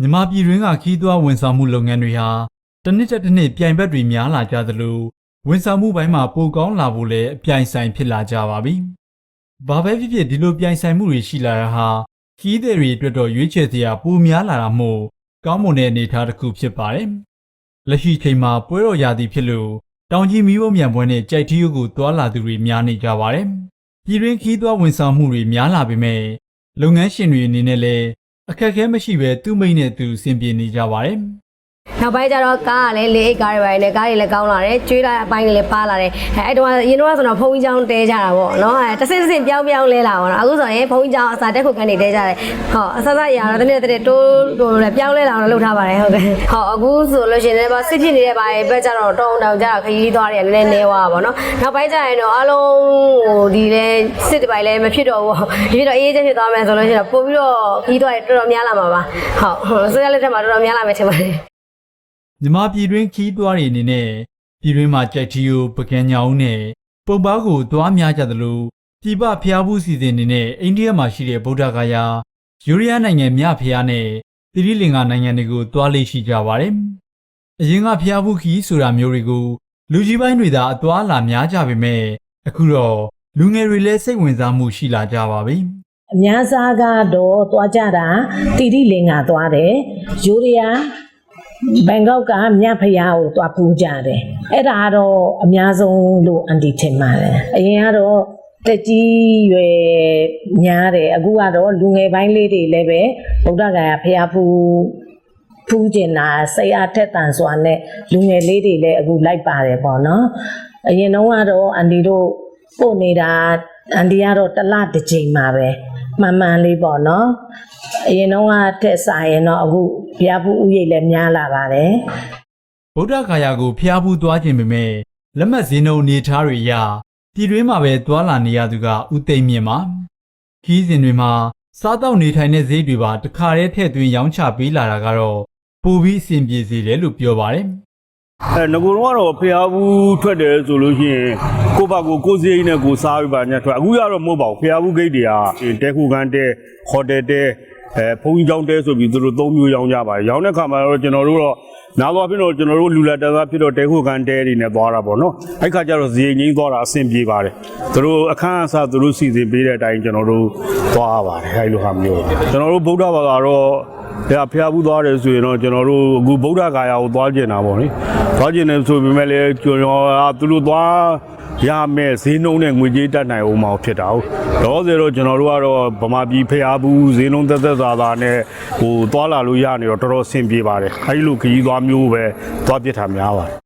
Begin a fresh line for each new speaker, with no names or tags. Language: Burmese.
မြန်မာပြည်တွင်းကခီးသွွားဝန်ဆောင်မှုလုပ်ငန်းတွေဟာတစ်နှစ်တစ်နှစ်ပြိုင်ဘက်တွေများလာကြသလိုဝန်ဆောင်မှုပိုင်းမှာပိုကောင်းလာဖို့လည်းအပြိုင်ဆိုင်ဖြစ်လာကြပါပြီ။ဘာပဲဖြစ်ဖြစ်ဒီလိုပြိုင်ဆိုင်မှုတွေရှိလာတာဟာခီးသည်တွေအတွက်တော့ရွေးချယ်စရာပိုများလာတာမို့ကောင်းမွန်တဲ့အနေအထားတစ်ခုဖြစ်ပါတယ်။လက်ရှိချိန်မှာပွဲတော်ရာသီဖြစ်လို့တောင်ကြီးမီးဘုံမြန်ပွဲနဲ့ကြိုက်ထီးရုပ်ကိုတွာလာသူတွေများနေကြပါတယ်။ပြည်တွင်းခီးသွွားဝန်ဆောင်မှုတွေများလာပေမဲ့လုပ်ငန်းရှင်တွေအနေနဲ့လည်း အခက်အခဲမရှိဘဲသူ့မိတ်နဲ့သူအဆင်ပြေနေကြပါတယ်။
နောက်ပိုင်းကျတော့ကားကလည်းလေးအိတ်ကားတွေပါတယ်ကားတွေလည်းကောင်းလာတယ်ကျွေးလာတဲ့အပိုင်းတွေလည်းပါလာတယ်အဲအဲ့တော့အရင်တော့ဆိုတော့ဖုန်းကြီးချောင်းတဲကြတာပေါ့နော်အဲတစ်စင်းတစ်စင်းပြောင်းပြောင်းလဲလာပါတော့အခုဆိုရင်ဖုန်းကြီးချောင်းအစာတက်ခုကန်နေတဲကြတယ်ဟောအစစရအောင်တနေ့တနေ့တိုးတိုးလည်းပြောင်းလဲလာအောင်လုပ်ထားပါတယ်ဟုတ်ကဲ့ဟောအခုဆိုလို့ရှိရင်လည်းစစ်ဖြစ်နေတဲ့ပိုင်းဘက်ကျတော့တောင်းတောင်းကြတော့ခရီးသွားတွေကလည်းနည်းနည်းသွားပါပေါ့နော်နောက်ပိုင်းကျရင်တော့အလုံးဟိုဒီလဲစစ်တပိုင်းလည်းမဖြစ်တော့ဘူးဒီဖြစ်တော့အေးအေးချမ်းဖြစ်သွားမယ်ဆိုလို့ရှိရင်ပို့ပြီးတော့ခရီးသွားတွေတော်တော်များလာမှာပါဟုတ်ဆိုရလက်ထက်မှာတော်တော်များလာမယ်ထင်ပါတယ်
မြန်မာပြည်တွင်းခီးသွွားတွေအနေနဲ့ပြည်တွင်းမှာကြိုက်ထီယိုပကံညောင်းနဲ့ပုံပားကိုသွားများကြသလိုပြည်ပဖျားဘူးစီစဉ်နေနဲ့အိန္ဒိယမှာရှိတဲ့ဗုဒ္ဓဂါယာယူရီးယားနိုင်ငံမြဖျားနဲ့သီရိလင်္ကာနိုင်ငံတွေကိုသွားလေ့ရှိကြပါတယ်။အရင်ကဖျားဘူးခီးဆိုတာမျိုးတွေကိုလူကြီးပိုင်းတွေသာအသွားလာများကြပေမဲ့အခုတော့လူငယ်တွေလည်းစိတ်ဝင်စားမှုရှိလာကြပါပြီ။
အများစားကတော့သွားကြတာတိတိလင်္ကာသွားတယ်ယူရီးယား ဘန်ကောက်ကမြတ်ဖျားကိုသွားပူကြတယ်အဲ့ဒါကတော့အများဆုံးလို့အန်တီထင်ပါတယ်အရင်ကတော့တက်ကြီးရွယ်များတယ်အခုကတော့လူငယ်ပိုင်းလေးတွေလည်းပဲဗုဒ္ဓဂါယာဖျားဖူးဖူးကျင်တာစိတ်အားထက်သန်စွာနဲ့လူငယ်လေးတွေလည်းအခုလိုက်ပါတယ်ပေါ့နော်အရင်တော့ကတော့အန်တီတို့ပို့နေတာအန်တီကတော့တစ်လတစ်ချိန်မှာပဲ မှန်မှန်လေးပေါ့နော်အရင်တော့ကတက်စားရင်တော့အခုဘုရားဖူးဥယျာဉ်လည်းများလာပါတယ်
ဗုဒ္ဓဂါယာကိုဖျားဖူးသွားခြင်းပေမဲ့လက်မှတ်ဈေးနှုန်းအနေထားတွေအရပြည်တွင်းမှာပဲသွားလာနေရသူကဥသိမ့်မြင့်ပါခီးစဉ်တွေမှာစားတော့နေထိုင်တဲ့ဈေးတွေပါတခါတည်းထည့်သွင်းရောင်းချပေးလာတာကတော့ပိုပြီးအဆင်ပြေစေတယ်လို့ပြောပါတယ်
အဲငကိုတော့ကတော့ဖျားဘူးထွက်တယ်ဆိုလို့ရှိရင်ကိုယ့်ဘာကိုကိုယ်စရိတ်နဲ့ကိုယ်စားပြီးပါညထွက်အခုရတော့မဟုတ်ပါဘူးဖျားဘူးဂိတ်တွေကတဲခုကန်တဲဟိုတယ်တဲအဲဖုန်းကြီးကျောင်းတဲဆိုပြီးသူတို့သုံးမျိုးရောင်းကြပါတယ်ရောင်းတဲ့ခါမှာတော့ကျွန်တော်တို့တော့နားသွားဖြစ်တော့ကျွန်တော်တို့လူလက်တန်းသားဖြစ်တော့တဲခုကန်တဲတွေနဲ့သွားတာပေါ့နော်အဲ့ခါကျတော့ဇေငိမ့်သွားတာအဆင်ပြေပါတယ်သူတို့အခန်းအစားသူတို့စီစဉ်ပေးတဲ့အတိုင်းကျွန်တော်တို့သွားပါတယ်အဲ့လိုဟာမျိုးကျွန်တော်တို့ဗုဒ္ဓဘာသာတော့ ဒါဖျားဘူးသွားတယ်ဆိုရင်တော့ကျွန်တော်တို့အခုဗုဒ္ဓဂါယာကိုသွားကျင်တာပေါ့နိသွားကျင်တယ်ဆိုပေမဲ့လည်းကျွန်တော်ကသူတို့သွားရမယ်ဈေးနှုန်းနဲ့ငွေကြေးတက်နိုင်အောင်မဖြစ်တာဟုတ်တော့ဆိုတော့ကျွန်တော်တို့ကတော့ဗမာပြည်ဖျားဘူးဈေးနှုန်းသက်သက်သာသာနဲ့ဟိုသွားလာလို့ရနေတော့တော်တော်အဆင်ပြေပါတယ်အဲဒီလိုခရီးသွားမျိုးပဲသွားပြစ်တာများပါတယ်